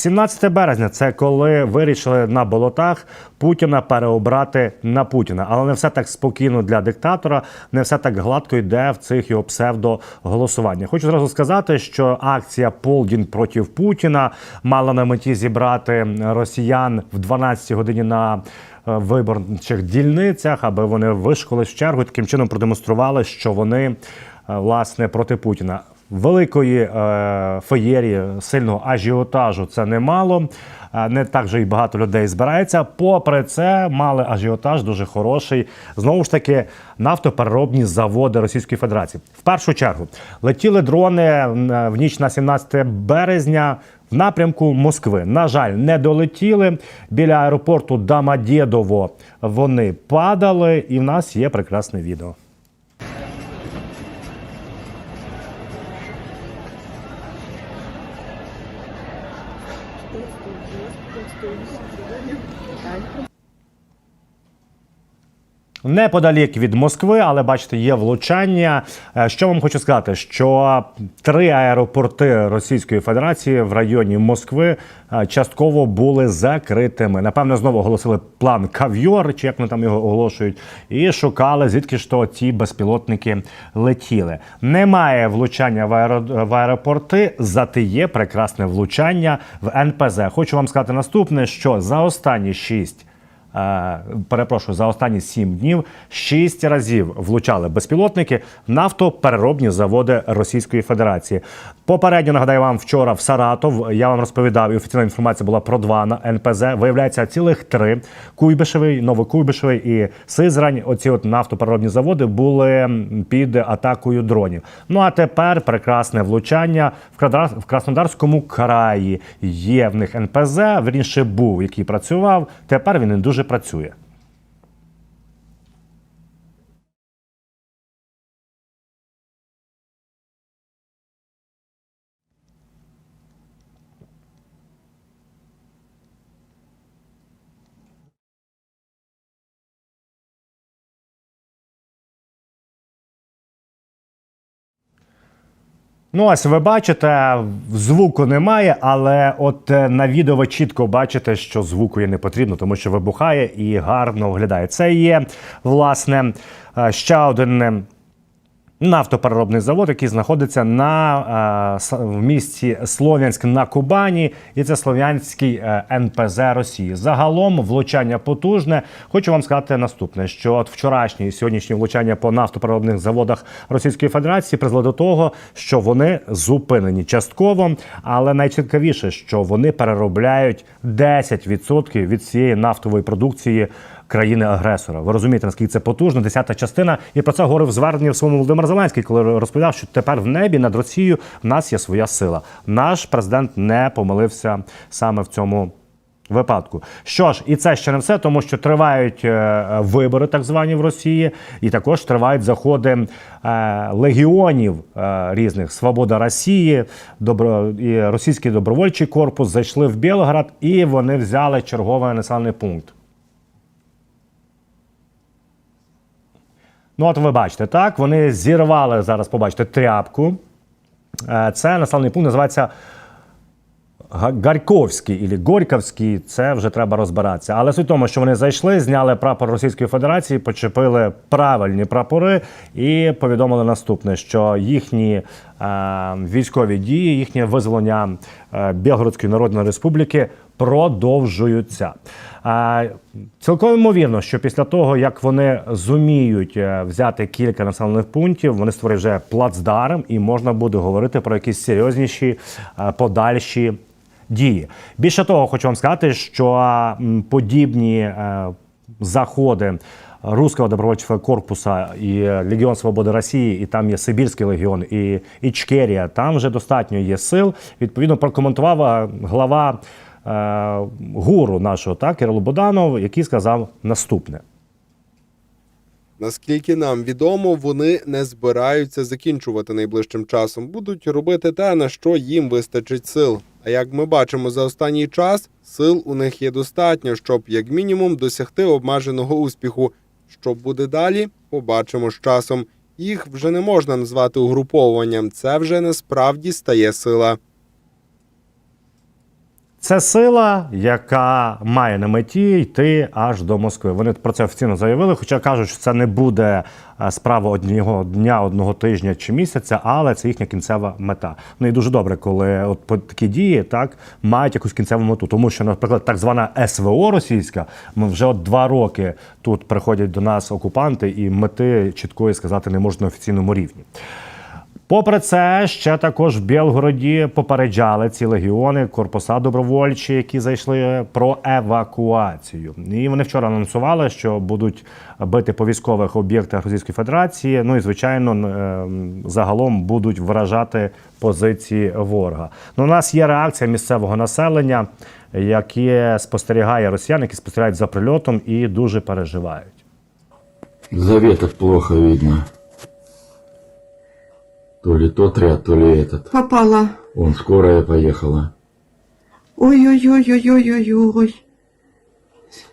17 березня це коли вирішили на болотах Путіна переобрати на Путіна. Але не все так спокійно для диктатора, не все так гладко йде в цих його псевдоголосуваннях. Хочу зразу сказати, що акція Полдін проти Путіна мала на меті зібрати росіян в 12 годині на е, виборчих дільницях, аби вони вишколись в чергу таким чином продемонстрували, що вони е, власне проти Путіна. Великої е, феєрії, сильного ажіотажу це немало. Е, Не так же і багато людей збирається. Попри це, мали ажіотаж дуже хороший. Знову ж таки, нафтопереробні заводи Російської Федерації. В першу чергу летіли дрони в ніч на 17 березня. В напрямку Москви, на жаль, не долетіли біля аеропорту Дамадєдово. Вони падали, і в нас є прекрасне відео. Неподалік від Москви, але бачите, є влучання. Е, Що вам хочу сказати? Що три аеропорти Російської Федерації в районі Москви е, частково були закритими. Напевно, знову оголосили план кав'йор, чи як вони там його оголошують, і шукали звідки ж то ці безпілотники летіли. Немає влучання в, аеро... аеропорти, зате є прекрасне влучання в НПЗ. Хочу вам сказати наступне: що за останні шість. Е, перепрошую, за останні сім днів шість разів влучали безпілотники нафтопереробні заводи Російської Федерації. Попередньо нагадаю вам вчора в Саратов. Я вам розповідав, і офіційна інформація була про два на НПЗ. Виявляється, цілих три Куйбишевий, Новокуйбишевий і Сизрань. Оці от нафтопереробні заводи були під атакою дронів. Ну а тепер прекрасне влучання в Краснодарському краї. Є в них НПЗ. Верніше був, який працював. Тепер він не дуже працює. Ну, ось ви бачите, звуку немає, але от е, на відео ви чітко бачите, що звуку є не потрібно, тому що вибухає і гарно виглядає. Це є власне е, ще один. Нафтопереробний завод, який знаходиться на е, в місті Слов'янськ на Кубані, і це Слов'янський е, НПЗ Росії. Загалом влучання потужне. Хочу вам сказати наступне: що от вчорашні і сьогоднішні влучання по нафтопереробних заводах Російської Федерації призвели до того, що вони зупинені частково, але найцікавіше, що вони переробляють 10% від цієї нафтової продукції країни-агресора. Ви розумієте, наскільки це потужно, десята частина. І про це говорив в зверненні в своєму Володимир Зеленський, коли розповідав, що тепер в небі над Росією в нас є своя сила. Наш президент не помилився саме в цьому. Випадку, що ж, і це ще не все, тому що тривають е, вибори, так звані в Росії, і також тривають заходи е, легіонів е, різних Свобода Росії, добро і російський добровольчий корпус зайшли в Білград і вони взяли черговий населений пункт. Ну, от ви бачите, так, вони зірвали зараз, побачите, тряпку. Е, Це населений пункт називається Гарьковський або Горьковський, це вже треба розбиратися. Але суть в тому, що вони зайшли, зняли прапор Російської Федерації, почепили правильні прапори і повідомили наступне: що їхні е, військові дії, їхнє визволення е, Білгородської Народної Республіки продовжуються. Цілком ймовірно, що після того, як вони зуміють е, взяти кілька населених пунктів, вони створять вже плацдарм, і можна буде говорити про якісь серйозніші е, подальші дії. Більше того, хочу вам сказати, що подібні е, заходи. Руського добровольчого корпуса і Легіон Свободи Росії, і там є Сибірський легіон, і Ічкерія. Там вже достатньо є сил. Відповідно, прокоментував глава гуру нашого так, Кирило Буданов, який сказав наступне. Наскільки нам відомо, вони не збираються закінчувати найближчим часом. Будуть робити те, на що їм вистачить сил. А як ми бачимо за останній час, сил у них є достатньо, щоб як мінімум досягти обмеженого успіху. Що буде далі, побачимо з часом. Їх вже не можна назвати угруповуванням. Це вже насправді стає сила. Це сила, яка має на меті йти аж до Москви. Вони про це офіційно заявили, хоча кажуть, що це не буде е, справа одного дня, одного тижня чи місяця, але це їхня кінцева мета. Ну і дуже добре, коли от такі дії так мають якусь кінцеву мету. Тому що, наприклад, так звана СВО російська, ми вже от два роки тут приходять до нас окупанти, і мети чіткої сказати не можуть на офіційному рівні. Попри це, ще також в Білгороді попереджали ці легіони, корпуса добровольчі, які зайшли про евакуацію. І вони вчора анонсували, що будуть бити по військових об'єктах Російської Федерації. Ну і звичайно, е, загалом будуть вражати позиції ворога. Ну, у нас є реакція місцевого населення, яке спостерігає росіян, які спостерігають за прильотом і дуже переживають. За веток плохо видно. То ли тот ряд, то ли этот. Попала. Вон скорая поехала. Ой-ой-ой-ой-ой-ой-ой.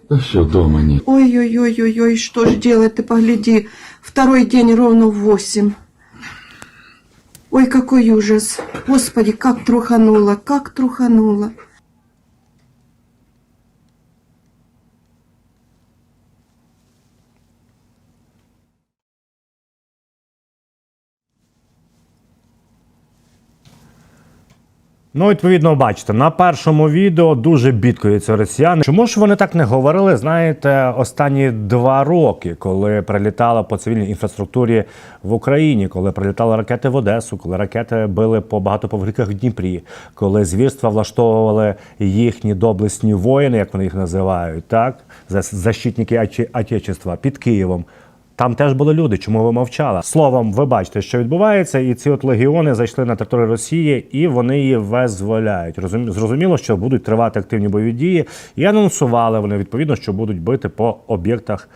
Да все, дома нет. Ой-ой-ой-ой-ой, что ж делать, ты погляди. Второй день ровно в восемь. Ой, какой ужас. Господи, как трухануло, как трухануло. Ну, відповідно, бачите, на першому відео дуже бідкаються росіяни. Чому ж вони так не говорили? Знаєте, останні два роки, коли прилітала по цивільній інфраструктурі в Україні, коли прилітали ракети в Одесу, коли ракети били по багатоповерхівках в Дніпрі, коли звірства влаштовували їхні доблесні воїни, як вони їх називають, так за- защитники Отече- Отечества під Києвом. Там теж були люди, чому ви мовчали? Словом, ви бачите, що відбувається, і ці от легіони зайшли на територію Росії і вони її визволяють. Розумі- Зрозуміло, що будуть тривати активні бойові дії, і анонсували вони відповідно, що будуть бити по об'єктах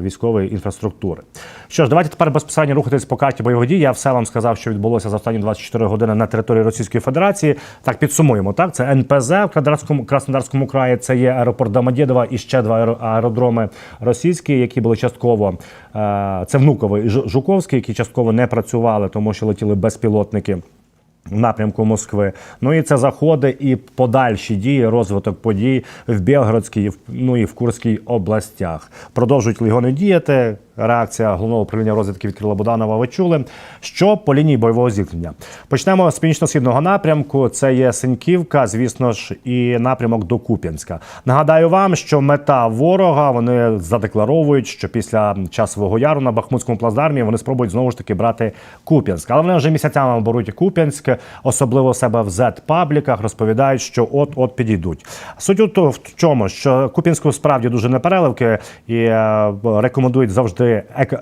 військової інфраструктури. Що ж, давайте тепер безпосередньо рухатись по карті бойових дій. Я все вам сказав, що відбулося за останні 24 години на території Російської Федерації. Так підсумуємо. Так, це НПЗ в Краснодарському Краснодарському краї. Це є аеропорт Домодєдова і ще два аеродроми російські, які були частково. е, Це Внуково і Жуковський, які частково не працювали, тому що летіли безпілотники. Напрямку Москви. Ну і це заходи і подальші дії, розвиток подій в Білгородській, ну і в Курській областях. Продовжують легіони діяти. Реакція головного управління розвідки від Кирила Буданова. Ви чули, що по лінії бойового зіткнення. Почнемо з північно-східного напрямку. Це є Синьківка, звісно ж, і напрямок до Куп'янська. Нагадаю вам, що мета ворога вони задекларовують, що після часового яру на Бахмутському плацдармі вони спробують знову ж таки брати Куп'янськ. Але вони вже місяцями беруть Куп'янськ, особливо себе в Z-пабліках, розповідають, що от-от підійдуть. Суть у в чому, що Куп'янську справді дуже непереливки і е, рекомендують завжди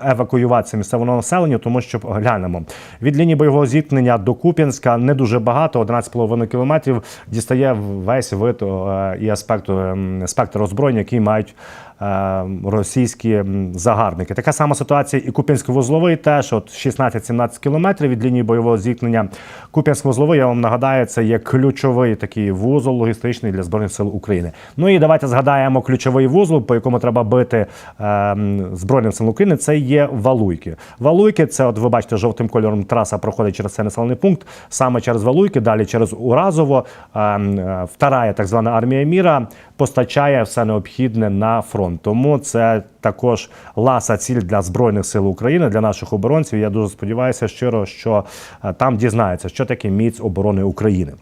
евакуюватися місцевого населення, тому що глянемо від лінії бойового зіткнення до Куп'янська не дуже багато, 11,5 кілометрів дістає весь вид і аспект е, спектр озброєння, який мають російські загарбники. Така сама ситуація і Куп'янськ-Вузловий теж от 16-17 кілометрів від лінії бойового зіткнення. Куп'янськ-Вузловий, я вам нагадаю, це є ключовий такий вузол логістичний для збройних сил України. Ну і давайте згадаємо ключовий вузол, по якому треба бити е, збройним силам України. Це є Валуйки. Валуйки, це от ви бачите, жовтим кольором траса проходить через цей населений пункт, саме через Валуйки, далі через Уразово. Е, е, вторая так звана армія міра постачає все необхідне на фронт. Тому це також ласа ціль для збройних сил України, для наших оборонців. Я дуже сподіваюся щиро, що е, там дізнаються, що таке міць оборони України.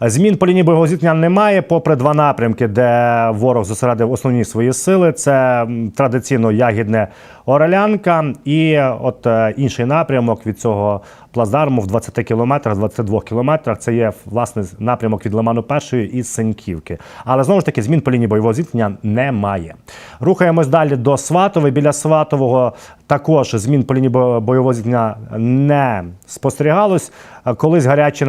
Змін по лінії бойового зіткнення немає, попри два напрямки, де ворог зосередив основні свої сили. Це традиційно ягідне Орелянка і от е, інший напрямок від цього плацдарму в 20 кілометрах, 22 кілометрах. Це є власне напрямок від Лиману Першої і Синьківки. Але знову ж таки змін по лінії бойового зіткнення немає. Рухаємось далі до Сватової. Біля Сватового також змін по лінії бойового зіткнення не спостерігалось. Е, Колись гарячі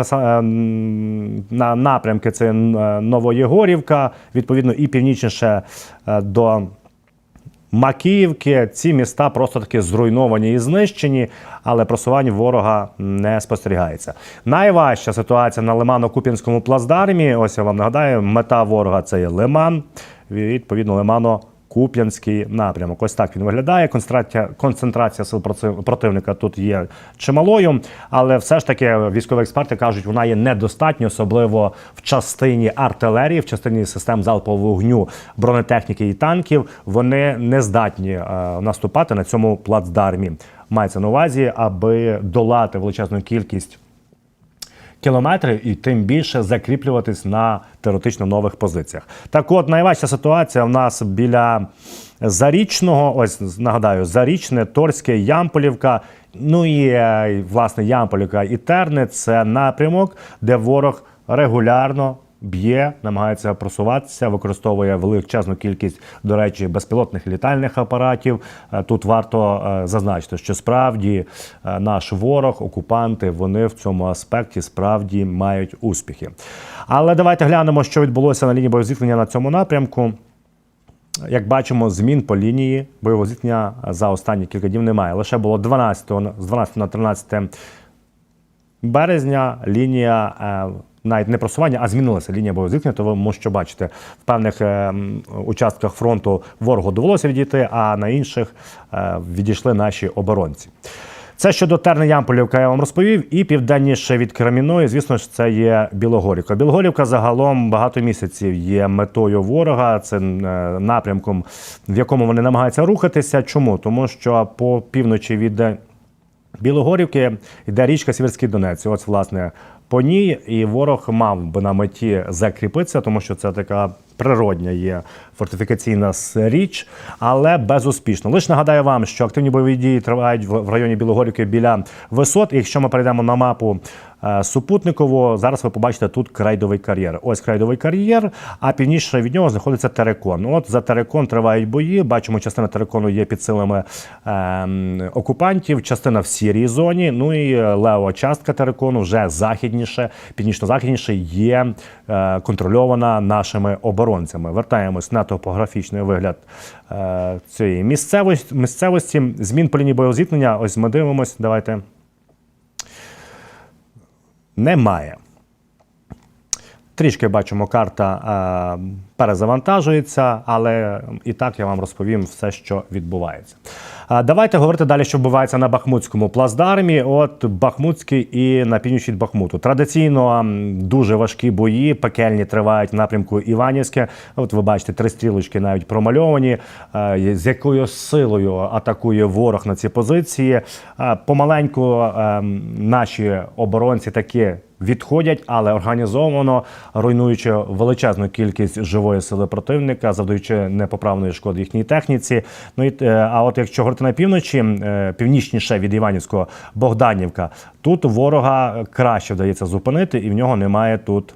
на напрямки це е, Новоєгорівка, відповідно, і північніше е, до. Макіївки ці міста просто таки зруйновані і знищені, але просування ворога не спостерігається. Найважча ситуація на Лимано-Куп'янському плацдармі. Ось я вам нагадаю, мета ворога це є Лиман, відповідно, Лимано. Куп'янський напрямок. Ось так він виглядає. Концентрація, концентрація сил проти- противника тут є чималою, але все ж таки військові експерти кажуть, вона є недостатньо, особливо в частині артилерії, в частині систем залпового вогню, бронетехніки і танків. Вони не здатні е, наступати на цьому плацдармі. Мається на увазі, аби долати величезну кількість кілометрів і тим більше закріплюватись на теоретично нових позиціях. Так от найважча ситуація в нас біля Зарічного, ось нагадаю, Зарічне, Торське, Ямполівка. Ну і е, власне Ямполівка і Терне це напрямок, де ворог регулярно. Б'є, намагається просуватися, використовує величезну кількість, до речі, безпілотних літальних апаратів. Е, Тут варто е, зазначити, що справді е, наш ворог, окупанти, вони в цьому аспекті справді мають успіхи. Але давайте глянемо, що відбулося на лінії боєзіткнення на цьому напрямку. Як бачимо, змін по лінії бойового зіткнення за останні кілька днів немає. Лише було 12, на- з 12 на 13 березня лінія навіть не просування, а змінилася лінія бойового зіткнення. То ви можете бачити, в певних е, участках фронту ворогу довелося відійти, а на інших е, відійшли наші оборонці. Це щодо Терни Ямполівка я вам розповів. І південніше від Креміної, звісно ж, це є Білогорівка. Білогорівка загалом багато місяців є метою ворога. Це е, напрямком, в якому вони намагаються рухатися. Чому? Тому що по півночі від Білогорівки йде річка Сіверський Донець. Ось, власне, по ній і ворог мав би на меті закріпитися, тому що це така природня є фортифікаційна річ, але безуспішно. Лише нагадаю вам, що активні бойові дії тривають в районі Білогорівки біля висот. І якщо ми перейдемо на мапу е, супутникову, зараз ви побачите тут крайдовий кар'єр. Ось крайдовий кар'єр, а півніше від нього знаходиться терекон. От за терекон тривають бої. Бачимо, частина терекону є під силами ем, окупантів, частина в сірій зоні. Ну і е, лева частка терекону вже західніше, північно-західніше є е, контрольована нашими оборонцями. Вертаємось на топографічний вигляд е, цієї місцевості, місцевості. Змін по лінії бойового зіткнення. Ось ми дивимось. Давайте. Немає. Трішки бачимо, карта е, перезавантажується, але і так я вам розповім все, що відбувається. Е, давайте говорити далі, що відбувається на Бахмутському плацдармі. От Бахмутський і на північ від Бахмуту. Традиційно дуже важкі бої, пекельні тривають в напрямку Іванівське. От ви бачите, три стрілочки навіть промальовані. Е, з якою силою атакує ворог на ці позиції. Е, помаленьку е, наші оборонці таки відходять, але організовано руйнуючи величезну кількість живої сили противника, завдаючи непоправної шкоди їхній техніці. Ну і е, а от якщо говорити на півночі, е, північніше від Іванівського Богданівка, тут ворога краще вдається зупинити, і в нього немає тут.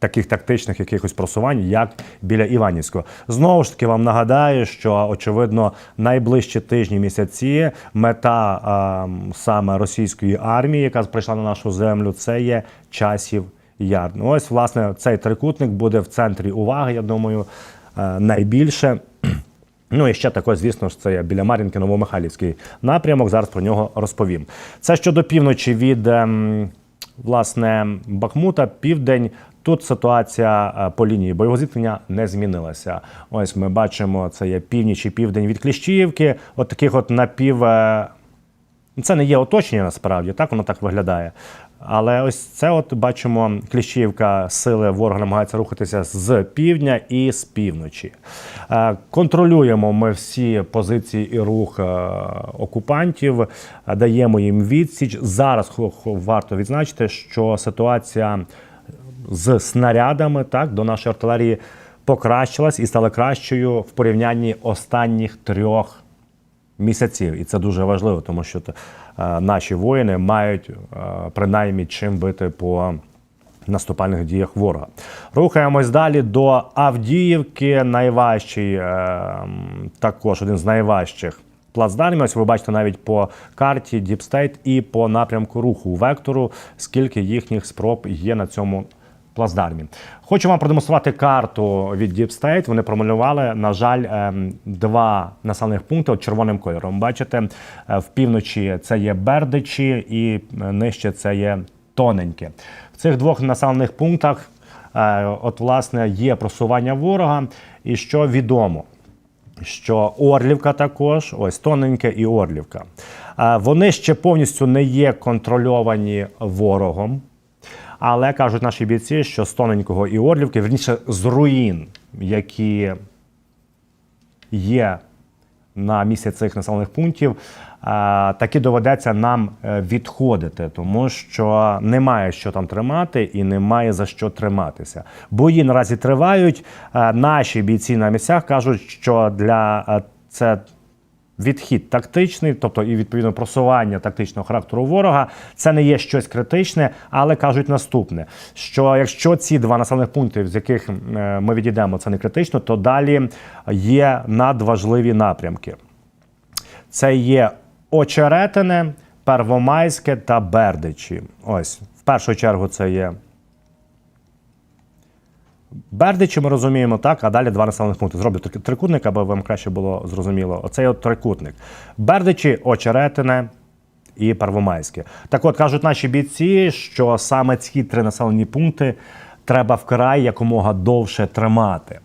Таких тактичних якихось просувань, як біля Іванівського. Знову ж таки, вам нагадаю, що очевидно найближчі тижні місяці мета е, саме російської армії, яка прийшла на нашу землю, це є часів яр. Ну, Ось, власне, цей трикутник буде в центрі уваги. Я думаю, е, найбільше. Ну і ще також, звісно ж, це біля Мар'їнки Новомихайлівський напрямок. Зараз про нього розповім. Це щодо півночі від ем, власне Бахмута, південь. Тут ситуація е, по лінії бойового зіткнення не змінилася. Ось ми бачимо, це є північ і південь від Кліщіївки. От таких от напів. е, це не є оточення насправді, так воно так виглядає. Але ось це, от бачимо, Кліщівка, сили ворога намагаються рухатися з півдня і з півночі. Е, Контролюємо ми всі позиції і рух окупантів, даємо їм відсіч. Зараз варто відзначити, що ситуація з снарядами так, до нашої артилерії покращилась і стала кращою в порівнянні останніх трьох місяців, і це дуже важливо, тому що е, наші воїни мають е, принаймні чим бити по наступальних діях ворога. Рухаємось далі до Авдіївки. Найважчий е, також один з найважчих. Плацдармів, ось ви бачите навіть по карті State і по напрямку руху вектору, скільки їхніх спроб є на цьому плацдармі. Хочу вам продемонструвати карту від Deep State. Вони промалювали, на жаль, ем, два населених пункти червоним кольором. Бачите, е, в півночі це є Бердичі, і е, нижче це є Тоненьке. В цих двох населених пунктах, е, от власне, є просування ворога. І що відомо? що Орлівка також, ось тоненьке і Орлівка. Вони ще повністю не є контрольовані ворогом. Але кажуть наші бійці, що з тоненького і Орлівки, верніше з руїн, які є на місці цих населених пунктів, таки доведеться нам е, відходити, тому що немає що там тримати і немає за що триматися. Бої наразі тривають. Е, Наші бійці на місцях кажуть, що для е, це відхід тактичний, тобто і відповідно просування тактичного характеру ворога, це не є щось критичне, але кажуть наступне: що якщо ці два населених пункти, з яких е, ми відійдемо, це не критично, то далі є надважливі напрямки. Це є Очеретине, Первомайське та Бердичі. Ось в першу чергу це є. Бердичі ми розуміємо так, а далі два населених пункти. Зроблю трикутник, аби вам краще було зрозуміло. Оцей от трикутник. Бердичі, Очеретине і Первомайське. Так от кажуть наші бійці, що саме ці три населені пункти треба вкрай якомога довше тримати.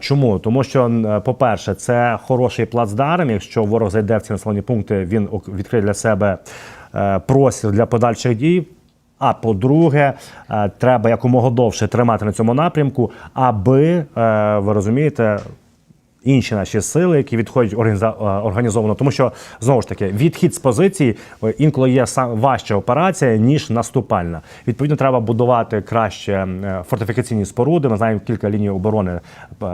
Чому? Тому що, по-перше, це хороший плацдарм. Якщо ворог зайде в ці населені пункти, він відкриє для себе е, простір для подальших дій. А по-друге, е, треба якомога довше тримати на цьому напрямку, аби е, ви розумієте. Інші наші сили, які відходять е, організовано, тому що знову ж таки відхід з позиції е, інколи є сам важча операція ніж наступальна. Відповідно, треба будувати краще е, фортифікаційні споруди. Ми знаємо, кілька ліній оборони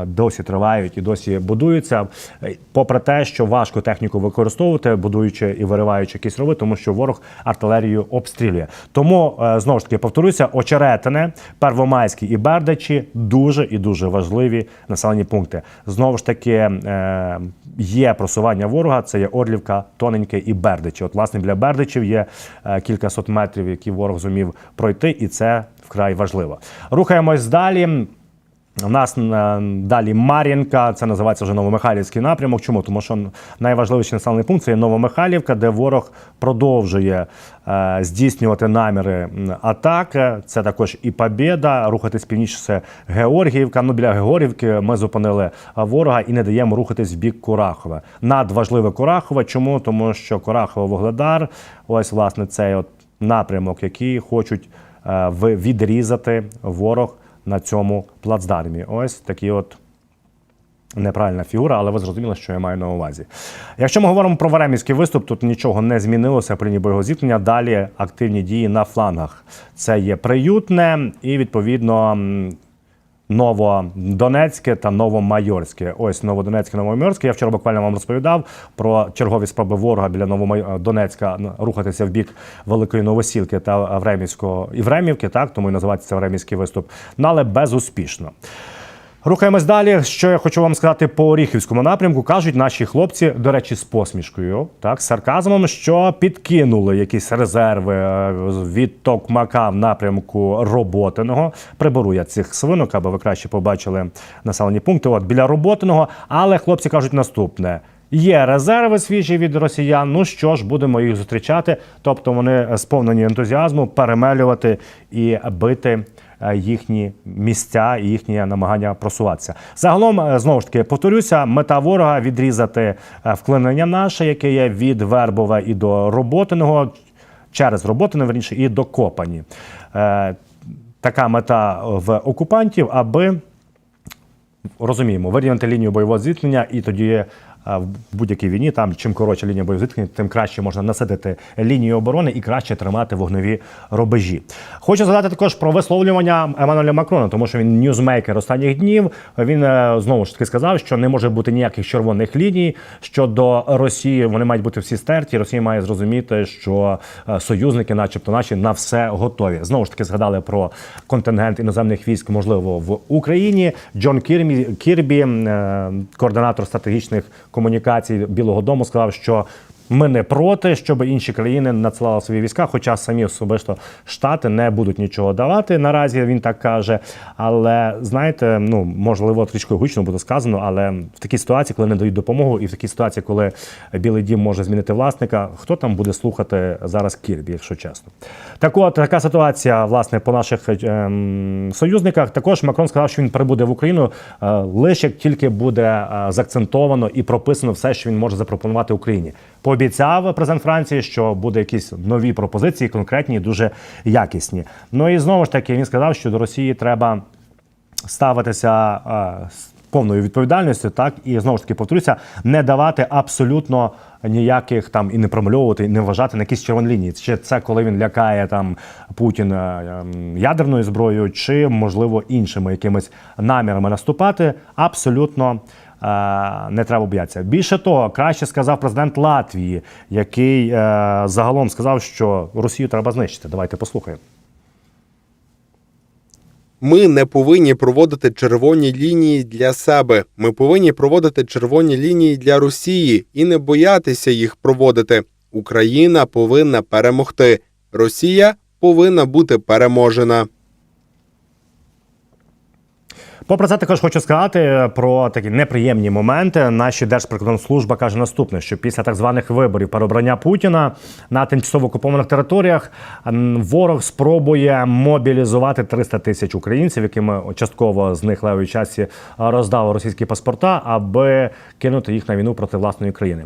досі тривають і досі будуються. Попри те, що важко техніку використовувати, будуючи і вириваючи якісь рови, тому що ворог артилерію обстрілює. Тому знову ж таки повторюся, очеретине, Первомайські і Бердичі дуже і дуже важливі населені пункти. Знову ж таки, е, є просування ворога. Це є Орлівка, Тоненьке і Бердичі. От, власне, для Бердичів є е, кілька сот метрів, які ворог зумів пройти, і це вкрай важливо. Рухаємось далі. У нас е, далі Мар'їнка, це називається вже Новомихайлівський напрямок. Чому? Тому що найважливіший населений пункт це є Новомихайлівка, де ворог продовжує е, здійснювати наміри атаки. Це також і Побєда. Рухатись північ це Георгіївка. Ну біля Георгіївки ми зупинили ворога і не даємо рухатись в бік Курахове. Надважливе Курахове. Чому? Тому що Курахове Вогледар, ось власне цей от напрямок, який хочуть е, відрізати ворог на цьому плацдармі. Ось такі от. Неправильна фігура, але ви зрозуміли, що я маю на увазі. Якщо ми говоримо про варемський виступ, тут нічого не змінилося при лінії бойового зіткнення. Далі активні дії на флангах. Це є приютне і відповідно Новодонецьке та Новомайорське. Ось Новодонецьке, Новомайорське. Я вчора буквально вам розповідав про чергові спроби ворога біля Новодонецька рухатися в бік Великої Новосілки та Времівського і Времівки, так тому і називається це Времівський виступ, ну, але безуспішно. Рухаємось далі. Що я хочу вам сказати по Оріхівському напрямку. Кажуть наші хлопці, до речі, з посмішкою, так, з сарказмом, що підкинули якісь резерви е, від Токмака в напрямку Роботиного. Приберу я цих свинок, аби ви краще побачили населені пункти. От біля Роботиного. Але хлопці кажуть наступне. Є резерви свіжі від росіян. Ну що ж, будемо їх зустрічати. Тобто вони сповнені ентузіазму перемелювати і бити їхні місця і їхні намагання просуватися. Загалом, е, знову ж таки, повторюся, мета ворога відрізати е, вклинення наше, яке є від Вербова і до Роботиного, через Роботине, верніше, і до Копані. Е, Така мета в окупантів, аби розуміємо, вирівняти лінію бойового зіткнення, і тоді в будь-якій війні, там чим коротша лінія зіткнення, тим краще можна насадити лінію оборони і краще тримати вогневі рубежі. Хочу згадати також про висловлювання Еммануеля Макрона, тому що він ньюзмейкер останніх днів. Він е, знову ж таки сказав, що не може бути ніяких червоних ліній щодо Росії. Вони мають бути всі стерті. Росія має зрозуміти, що е, союзники, начебто, наші на все готові. Знову ж таки згадали про контингент іноземних військ, можливо, в Україні. Джон Кірбі е, координатор стратегічних комунікацій Білого Дому, сказав, що Ми не проти, щоб інші країни надсилали свої війська, хоча самі особисто штати не будуть нічого давати. Наразі він так каже. Але знаєте, ну можливо, трішки гучно буде сказано, але в такій ситуації, коли не дають допомогу, і в такій ситуації, коли Білий Дім може змінити власника, хто там буде слухати зараз Кірбі, якщо чесно. Так от така ситуація, власне, по наших ем, союзниках. Також Макрон сказав, що він прибуде в Україну е, лише як тільки буде е, заакцентовано і прописано все, що він може запропонувати Україні. Пообіцяв президент Франції, що буде якісь нові пропозиції, конкретні, дуже якісні. Ну і знову ж таки він сказав, що до Росії треба ставитися е, з повною відповідальністю, так і знову ж таки повторюся, не давати абсолютно ніяких там і не промальовувати, не вважати на якісь червоні лінії. Чи це коли він лякає там Путіна ем, ядерною зброєю, чи можливо іншими якимись намірами наступати, абсолютно. Е, Не треба боятися. Більше того, краще сказав президент Латвії, який е, загалом сказав, що Росію треба знищити. Давайте послухаємо. Ми не повинні проводити червоні лінії для себе. Ми повинні проводити червоні лінії для Росії і не боятися їх проводити. Україна повинна перемогти. Росія повинна бути переможена. Попри це, також хочу сказати про такі неприємні моменти. Наші Держприкордонслужба каже наступне: що після так званих виборів переобрання Путіна на тимчасово окупованих територіях ворог спробує мобілізувати 300 тисяч українців, якими частково з них левої часі роздали російські паспорта, аби кинути їх на війну проти власної країни.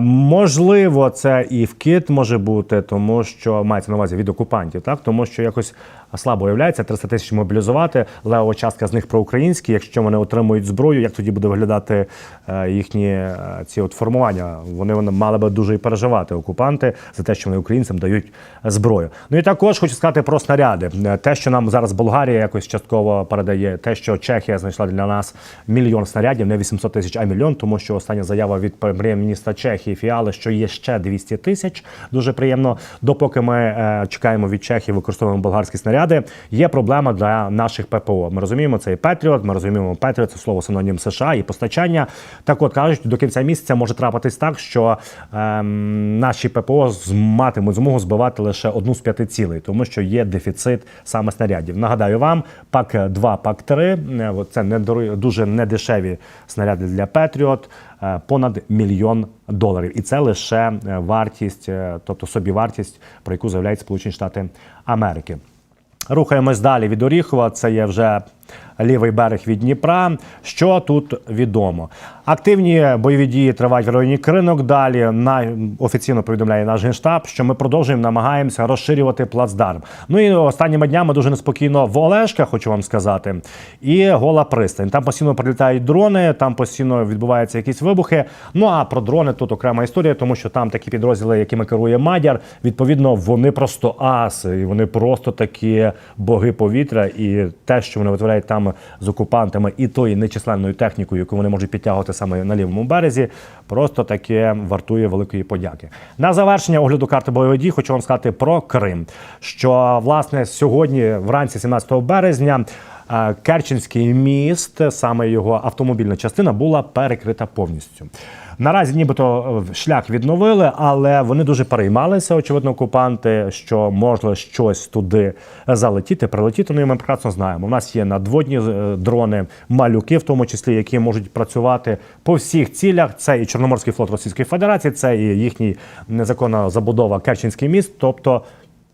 Можливо, це і вкид може бути, тому що мається на увазі від окупантів, так тому що якось слабо уявляється 300 тисяч мобілізувати. Лева частка з них проукраїнські. Якщо вони отримують зброю, як тоді буде виглядати е, їхні е, ці от формування? Вони, мали би дуже і переживати окупанти за те, що вони українцям дають зброю. Ну і також хочу сказати про снаряди. Е, Те, що нам зараз Болгарія якось частково передає, те, що Чехія знайшла для нас мільйон снарядів, не 800 тисяч, а мільйон, тому що остання заява від прем'єр-міністра Чехії Фіали, що є ще 200 тисяч. Дуже приємно. Допоки ми е, чекаємо від Чехії, використовуємо болгарські снаряди. Є проблема для наших ППО. Ми розуміємо, це і Петріот. Ми розуміємо, Петріот це слово синонім США і постачання. Так, от кажуть, до кінця місяця може трапитись так, що ем, наші ППО матимуть змогу збивати лише одну з п'яти цілей, тому що є дефіцит саме снарядів. Нагадаю вам, пак 2, пак 3 це не дуже недешеві снаряди для Петріот. е, Понад мільйон доларів, і це лише е, вартість, е, тобто собівартість, про яку заявляють Сполучені Штати Америки. Рухаємось далі від Оріхова. Це є вже лівий берег від Дніпра. Що тут відомо? Активні бойові дії тривають в районі Кринок. Далі на офіційно повідомляє наш генштаб, що ми продовжуємо намагаємося розширювати плацдарм. Ну і останніми днями дуже неспокійно в Олешках, хочу вам сказати, і гола пристань. Там постійно прилітають дрони, там постійно відбуваються якісь вибухи. Ну а про дрони тут окрема історія, тому що там такі підрозділи, якими керує Мадяр, відповідно, вони просто аси, і вони просто такі боги повітря, і те, що вони витворяють там з окупантами, і тою нечисленною технікою, яку вони можуть підтягувати саме на лівому березі, просто таке вартує великої подяки. На завершення огляду карти бойових дій хочу вам сказати про Крим. Що власне сьогодні, вранці 17 березня. е, Керченський міст, саме його автомобільна частина, була перекрита повністю. Наразі, нібито е, шлях відновили, але вони дуже переймалися, очевидно, окупанти, що можна щось туди залетіти, прилетіти. Ну і ми прекрасно знаємо. У нас є надводні е, дрони, малюки, в тому числі, які можуть працювати по всіх цілях. Це і Чорноморський флот Російської Федерації, це і їхній незаконна забудова Керченський міст. Тобто,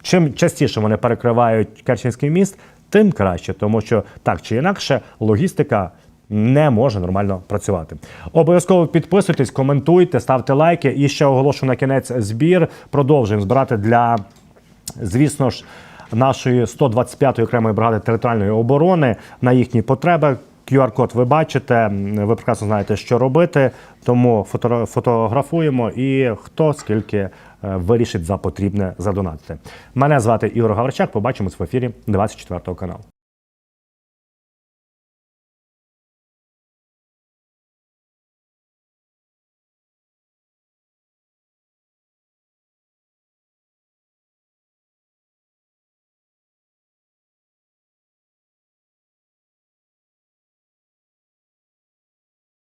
чим частіше вони перекривають Керченський міст, тим краще, тому що так чи інакше логістика не може нормально працювати. Обов'язково підписуйтесь, коментуйте, ставте лайки. І ще оголошу на кінець збір. Продовжуємо збирати для, звісно ж, нашої 125-ї окремої бригади територіальної оборони на їхні потреби. QR-код ви бачите, ви прекрасно знаєте, що робити, тому фото- фотографуємо і хто скільки е, вирішить за потрібне задонатити. Мене звати Ігор Гавричак. Побачимось в ефірі 24 каналу.